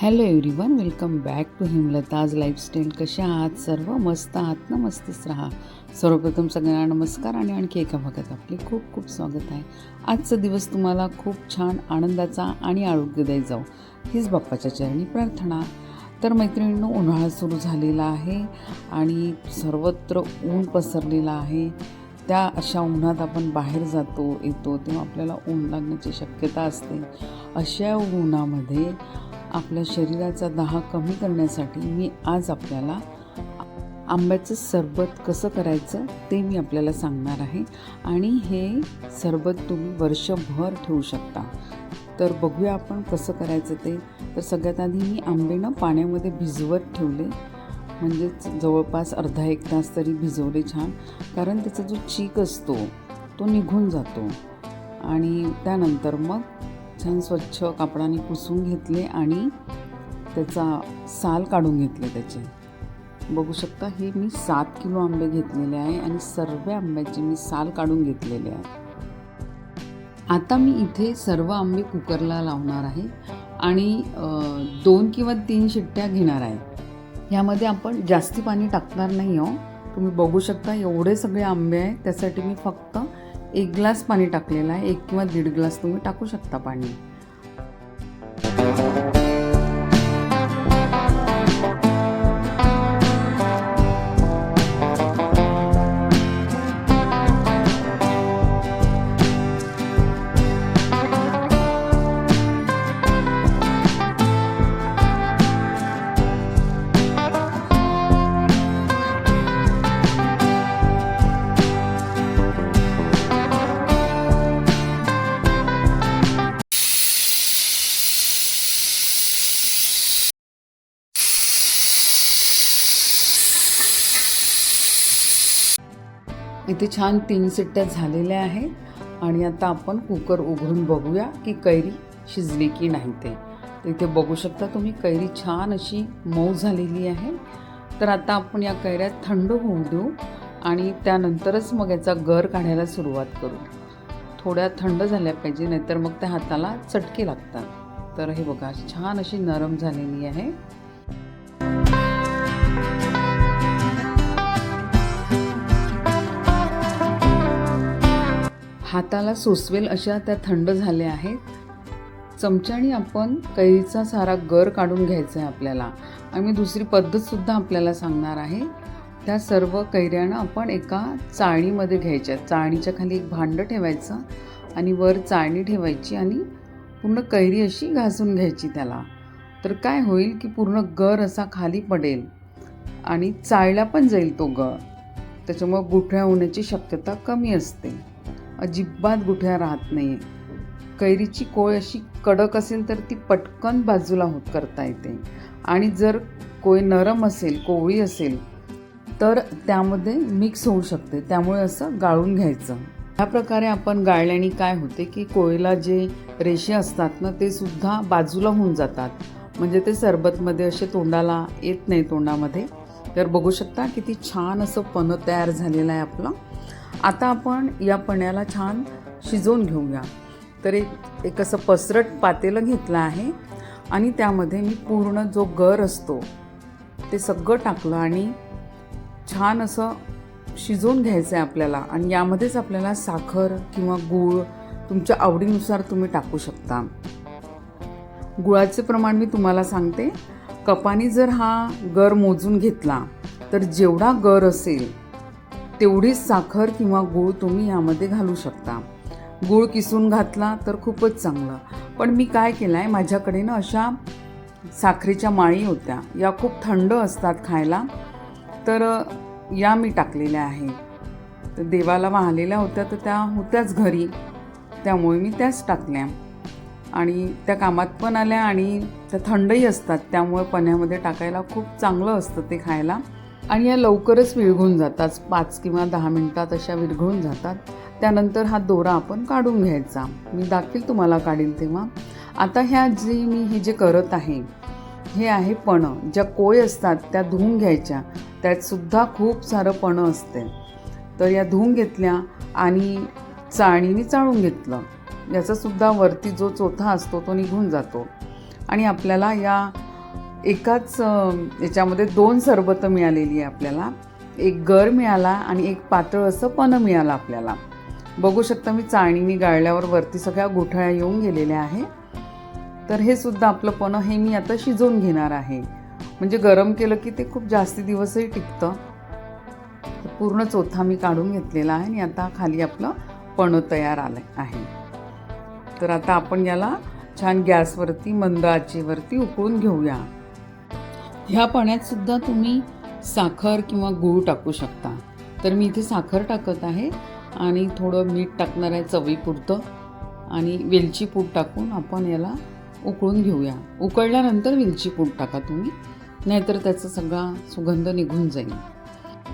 Hello everyone welcome back to हिमलताज lifestyle कशा आहात सर्व? मस्त आहात ना? मस्तच राहा. सर्वप्रथम सगळ्यांना नमस्कार आणि आणखी एका भागात आपले खूप खूप स्वागत आहे. आजचा दिवस तुम्हाला खूप छान आनंदाचा आणि आरोग्यदायी जाऊ हीच बाप्पाच्या चरणी प्रार्थना. तर मैत्रिणींनो उन्हाळा सुरू झालेला आहे आणि सर्वत्र ऊन पसरलेलं आहे. त्या अशा उन्हात आपण बाहेर जातो येतो तेव्हा आपल्याला ऊन लागण्याची शक्यता असते. अशा उन्हामध्ये आपल्या शरीराचा दाह कमी करण्यासाठी मी आज आपल्याला आंब्याचं सरबत कसं करायचं ते मी आपल्याला सांगणार आहे. आणि हे सरबत तुम्ही वर्षभर ठेवू शकता. तर बघूया आपण कसं करायचं ते. तर सगळ्यात आधी मी आंबेनं पाण्यामध्ये भिजवत ठेवले. म्हणजेच जवळपास अर्धा एक तास तरी भिजवले छान. कारण त्याचा जो चीक असतो तो निघून जातो. आणि त्यानंतर मग छान स्वच्छ कापडाने पुसून घेतले आणि त्याचा साल काढून घेतले त्याचे. बघू शकता हे मी सात किलो आंबे घेतलेले आहे आणि सर्व आंब्याचे मी साल काढून घेतलेले आहे. आता मी इथे सर्व आंबे कुकरला लावणार आहे आणि दोन किंवा तीन शिट्ट्या घेणार आहे. ह्यामध्ये आपण जास्ती पाणी टाकणार नाही आहो. तुम्ही बघू शकता एवढे सगळे आंबे आहेत त्यासाठी मी फक्त एक ग्लास पाणी टाकलेलं आहे. एक किंवा दीड ग्लास तुम्ही टाकू शकता पाणी. इथे छान तीन सिट्ट्या झालेल्या आहेत. आणि आता आपण कुकर उघडून बघूया की कैरी शिजली की नाही ते. इथे बघू शकता तुम्ही कैरी छान अशी मऊ झालेली आहे. तर आता आपण या कैऱ्या थंड होऊ देऊ आणि त्यानंतरच मग याचा गर काढायला सुरुवात करू. थोड्या थंड झाल्या पाहिजे नाहीतर मग त्या हाताला चटके लागतात. तर हे बघा छान अशी नरम झालेली आहे. हाताला सोसवेल अशा त्या थंड झाल्या आहेत. चमच्याने आपण कैरीचा सारा गर काढून घ्यायचा आहे आपल्याला. आणि मी दुसरी पद्धतसुद्धा आपल्याला सांगणार आहे. त्या सर्व कैऱ्यानं आपण एका चाळणीमध्ये घ्यायच्या. चाळणीच्या खाली एक भांडं ठेवायचं आणि वर चाळणी ठेवायची आणि पूर्ण कैरी अशी घासून घ्यायची त्याला. तर काय होईल की पूर्ण गर असा खाली पडेल आणि चाळला पण जाईल तो गर. त्याच्यामुळं गुठळ्या होण्याची शक्यता कमी असते. अजिबात गुठ्या राहत नाही कैरीची कोय अशी कडक असेल तर ती पटकन बाजूला होत करता येते. आणि जर कोय नरम असेल कोवळी असेल तर त्यामध्ये मिक्स होऊ शकते. त्यामुळे असं गाळून घ्यायचं. ह्या प्रकारे आपण गाळल्याने काय होते की कोयला जे रेषे असतात ना ते सुद्धा बाजूला होऊन जातात. म्हणजे ते सरबतमध्ये असे तोंडाला येत नाही तोंडामध्ये. तर बघू शकता किती छान असं पणं तयार झालेलं आहे आपलं. आता आपण या पण्याला छान शिजवून घेऊया. तर एक एक असं पसरट पातेलं घेतलं आहे आणि त्यामध्ये मी पूर्ण जो गर असतो ते सगळं टाकलं आणि छान असं शिजवून घ्यायचं आहे आपल्याला. आणि यामध्येच आपल्याला साखर किंवा गूळ तुमच्या आवडीनुसार तुम्ही टाकू शकता. गुळाचे प्रमाण मी तुम्हाला सांगते. कपाने जर हा गर मोजून घेतला तर जेवढा गर असेल तेवढीच साखर किंवा गूळ तुम्ही यामध्ये घालू शकता. गूळ किसून घातला तर खूपच चांगलं. पण मी काय केलं आहे माझ्याकडे ना अशा साखरेच्या माळी होत्या. या खूप थंड असतात खायला. तर या मी टाकलेल्या आहे. तर देवाला वाहलेल्या होत्या तर त्या होत्याच घरी. त्यामुळे मी त्याच टाकल्या. आणि त्या कामात पण आल्या आणि त्या थंडही असतात. त्यामुळे पण्यामध्ये टाकायला खूप चांगलं असतं ते खायला. आणि या लवकरच विरघळून जातात. पाच किंवा दहा मिनटात अशा विरघळून जातात. त्यानंतर हा दोरा आपण काढून घ्यायचा. मी दाखवेल तुम्हाला काढील तेव्हा. आता ह्या जी मी हे जे करत आहे हे आहे पणं. ज्या कोय असतात त्या धुवून घ्यायच्या. त्यातसुद्धा खूप सारं पणं असते. तर या धुवून घेतल्या आणि चाळणीने चाळून घेतलं. याचासुद्धा वरती जो चोथा असतो तो निघून जातो. आणि आपल्याला या एकाच याच्यामध्ये दोन सरबतं मिळालेली आहे आपल्याला. एक गर मिळाला आणि एक पातळ असं पण मिळालं आपल्याला. बघू शकता मी चाळणीने गाळल्यावर वरती सगळ्या गोठळ्या येऊन गेलेल्या आहे. तर हे सुद्धा आपलं पणं हे मी आता शिजवून घेणार आहे. म्हणजे गरम केलं की ते खूप जास्ती दिवसही टिकतं. पूर्ण चोथा मी काढून घेतलेला आहे आणि आता खाली आपलं पणं तयार आलं आहे. तर आता आपण याला छान गॅसवरती मंद आचेवरती उकळून घेऊया. ह्या पाण्यातसुद्धा तुम्ही साखर किंवा गूळ टाकू शकता. तर मी इथे साखर टाकत आहे आणि थोडं मीठ टाकणार आहे चवीपुरतं आणि वेलची पूड टाकून आपण याला उकळून घेऊया. उकळल्यानंतर वेलची पूड टाका तुम्ही नाहीतर त्याचा सगळा सुगंध निघून जाईल.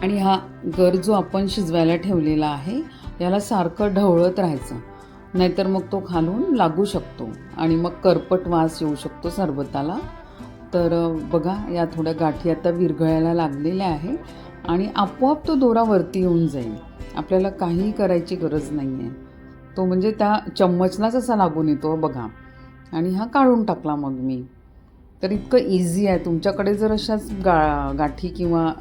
आणि हा गर जो आपण शिजवायला ठेवलेला आहे याला सारखं ढवळत राहायचं. नाहीतर मग तो खालून लागू शकतो आणि मग करपट वास येऊ शकतो सरबताला. तर बघा या थोड्या गाठी आता विरघळायला लागलेल्या आहे आणि आपोआप तो दोरा वरती येऊन जाईल. आपल्याला काहीही करायची गरज नाही आहे तो म्हणजे त्या चम्मचलाच असा लागून येतो बघा. आणि हा काढून टाकला मग मी. तर इतकं इझी आहे. तुमच्याकडे जर अशाच गा गाठी किंवा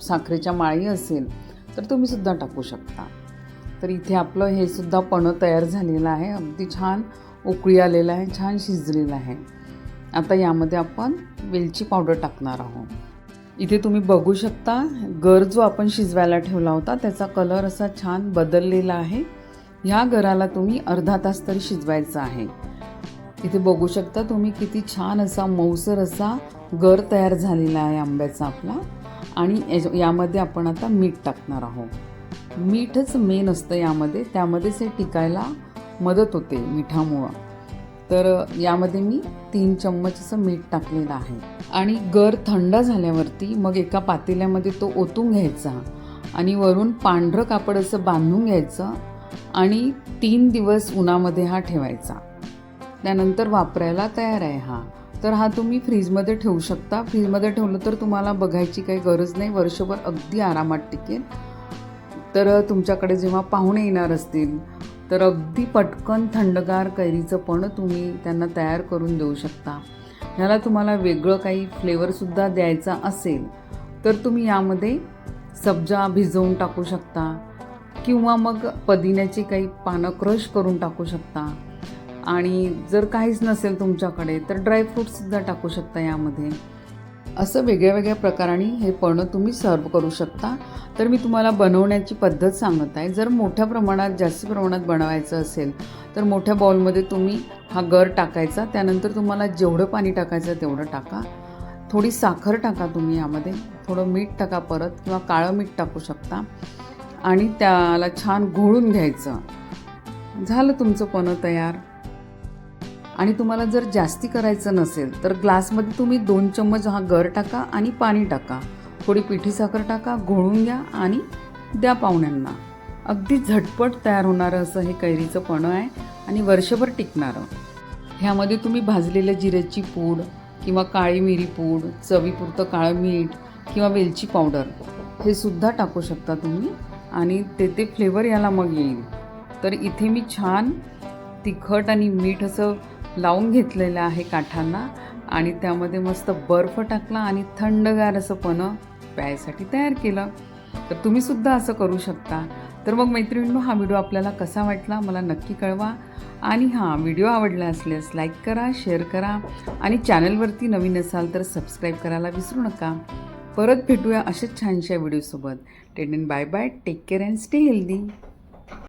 साखरेच्या माळी असेल तर तुम्ही सुद्धा टाकू शकता. तर इथे आपलं हे सुद्धा पणं तयार झालेलं आहे. अगदी छान उकळी आलेलं आहे छान शिजलेलं आहे. आता यामध्ये आपण वेलची पावडर टाकणार आहोत. इथे तुम्ही बघू शकता गर जो आपण शिजवायला ठेवला होता त्याचा कलर असा छान बदललेला आहे. ह्या गराला तुम्ही अर्धा तास तरी शिजवायचा आहे. इथे बघू शकता तुम्ही किती छान असा मऊसर असा गर तयार झालेला आहे आंब्याचा आपला. आणि यामध्ये आपण आता मीठ टाकणार आहोत. मीठच मेन असतं यामध्ये त्यामध्येच हे टिकायला मदत होते मिठामुळं. तर यामध्ये मी तीन चम्मच असं मीठ टाकलेलं आहे. आणि गर थंड झाल्यावरती मग एका पातेल्यामध्ये तो ओतून घ्यायचा आणि वरून पांढरं कापड असं बांधून घ्यायचं आणि तीन दिवस उन्हामध्ये हा ठेवायचा. त्यानंतर वापरायला तयार आहे हा. तर हा तुम्ही फ्रीजमध्ये ठेवू शकता. फ्रीजमध्ये ठेवलं तर तुम्हाला बघायची काही गरज नाही. वर्षभर अगदी आरामात टिकेल. तर तुमच्याकडे जेव्हा पाहुणे येणार असतील तर अगदी पटकन थंडगार कैरीचं पण तुम्ही त्यांना तयार करून देऊ शकता. ह्याला तुम्हाला वेगळं काही फ्लेवरसुद्धा द्यायचा असेल तर तुम्ही यामध्ये सब्जा भिजवून टाकू शकता किंवा मग पुदिन्याची काही पानं क्रश करून टाकू शकता. आणि जर काहीच नसेल तुमच्याकडे तर ड्रायफ्रूटसुद्धा टाकू शकता यामध्ये. असं वेगळ्या वेगळ्या प्रकाराने हे पणं तुम्ही सर्व करू शकता. तर मी तुम्हाला बनवण्याची पद्धत सांगत आहे. जर मोठ्या प्रमाणात जास्त प्रमाणात बनवायचं असेल तर मोठ्या बॉलमध्ये तुम्ही हा गर टाकायचा. त्यानंतर तुम्हाला जेवढं पाणी टाकायचं तेवढं टाका. थोडी साखर टाका तुम्ही यामध्ये. थोडं मीठ टाका परत किंवा काळं मीठ टाकू शकता. आणि त्याला छान घोळून घ्यायचं. झालं तुमचं पणं तयार. आणि तुम्हाला जर जास्ती करायचं नसेल तर ग्लासमध्ये तुम्ही दोन चम्मच हा गर टाका आणि पाणी टाका. थोडी पिठी साखर टाका घोळून घ्या आणि द्या पाहुण्यांना. अगदी झटपट तयार होणारं असं हे कैरीचं पणं आहे आणि वर्षभर टिकणारं. ह्यामध्ये तुम्ही भाजलेल्या जिऱ्याची पूड किंवा काळी मिरी पूड चवीपुरतं काळं मीठ किंवा वेलची पावडर हे सुद्धा टाकू शकता तुम्ही आणि ते ते फ्लेवर याला मग येईल. तर इथे मी छान तिखट आणि मीठ असं लावून घेतलेलं आहे काठांना आणि त्यामध्ये मस्त बर्फ टाकला आणि थंडगार असं पण प्यायसाठी तयार केलं. तर तुम्ही सुद्धा असं करू शकता. तर मग मैत्रिणींनो हा व्हिडिओ आपल्याला कसा वाटला मला नक्की कळवा. आणि हां व्हिडिओ आवडला असल्यास लाईक करा शेअर करा आणि चॅनलवरती नवीन असाल तर सबस्क्राईब करायला विसरू नका. परत भेटूया अशाच छानशा व्हिडिओसोबत. Then bye bye. Take care and stay healthy.